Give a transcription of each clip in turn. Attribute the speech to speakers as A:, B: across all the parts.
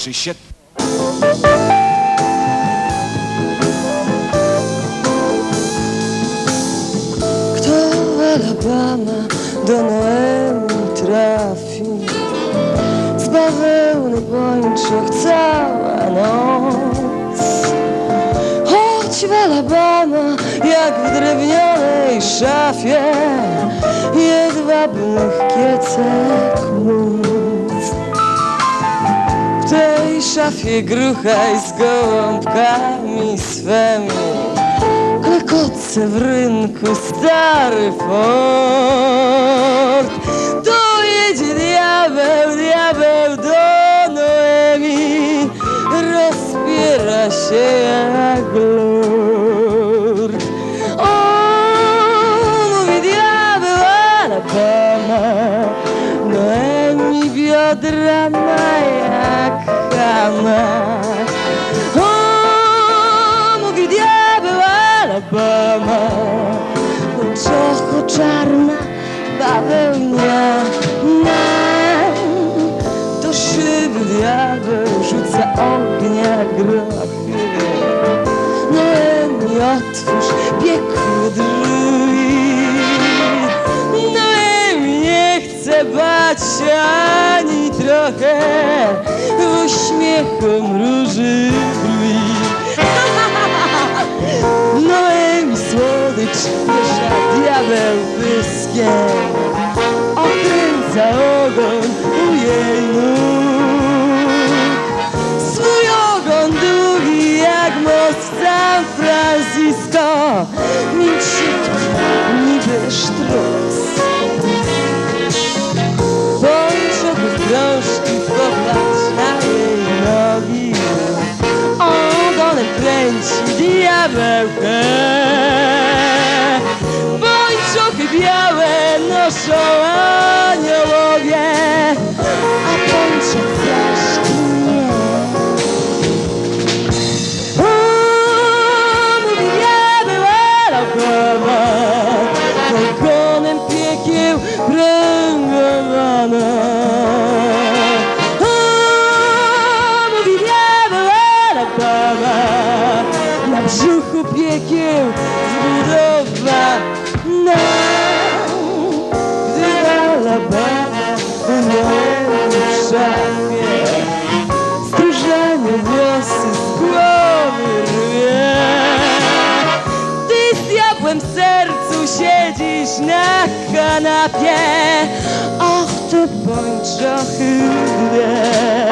A: Czy
B: Kto Alabama do Noemi trafi? Z bawełny pończok cała noc. Choć w Alabama jak w drewnianej szafie Jedwabnych kiecek móc tej szafie gruchaj z gołąbkami swymi Klekotce w rynku stary Ford To jedzie diabeł, diabeł do Noemi Rozpiera się jak lord O, mówi diabeł Alabama Noemi biodra ma o, mówi diabeł Alabama Czocho czarna bawełniana Do szyby diabeł rzuca ognia grochy Noemi otwórz piekło drzwi. Noemi nie chce bać się trochę W uśmiechu mruży brwi. Noemi słodycz miesza diabeł pyskiem perełkę Bończuchy białe noszą piekieł zbudowana Gdy Alabama w szafie Stróżanie włosy z głowy rwie. Ty z diabłem w sercu siedzisz na kanapie Och, te pończochy dwie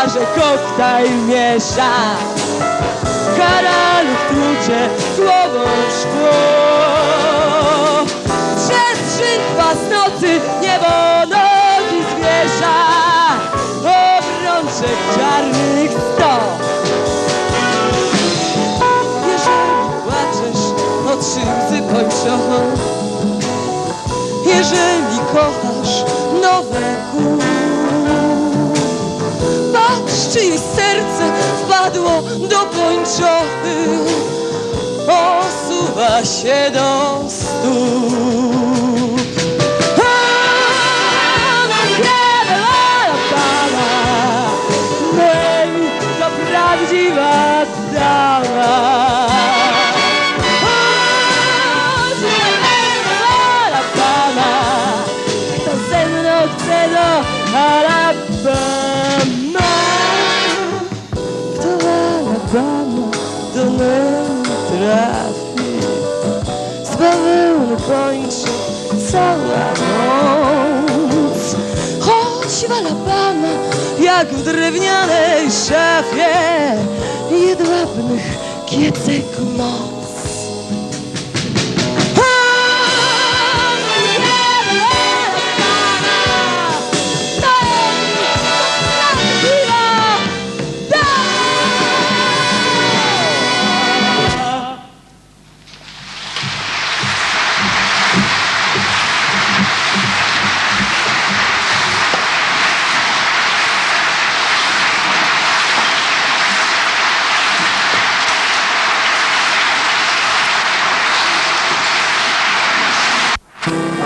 B: barze koktajl miesza. Karaluch tłucze głową w szkło. Przestrzeń pasnocy niebo nogi zwiesza Obrączek czarnych sto. Jeżeli płaczesz od szybcy pończochą Jeżeli kochasz nowe gór Patrz, czyjeś serce wpadło do pończochy Osuwa się do stóp kończy cała noc. Choć w Alabama jak w drewnianej szafie Jedwabnych kiecek moc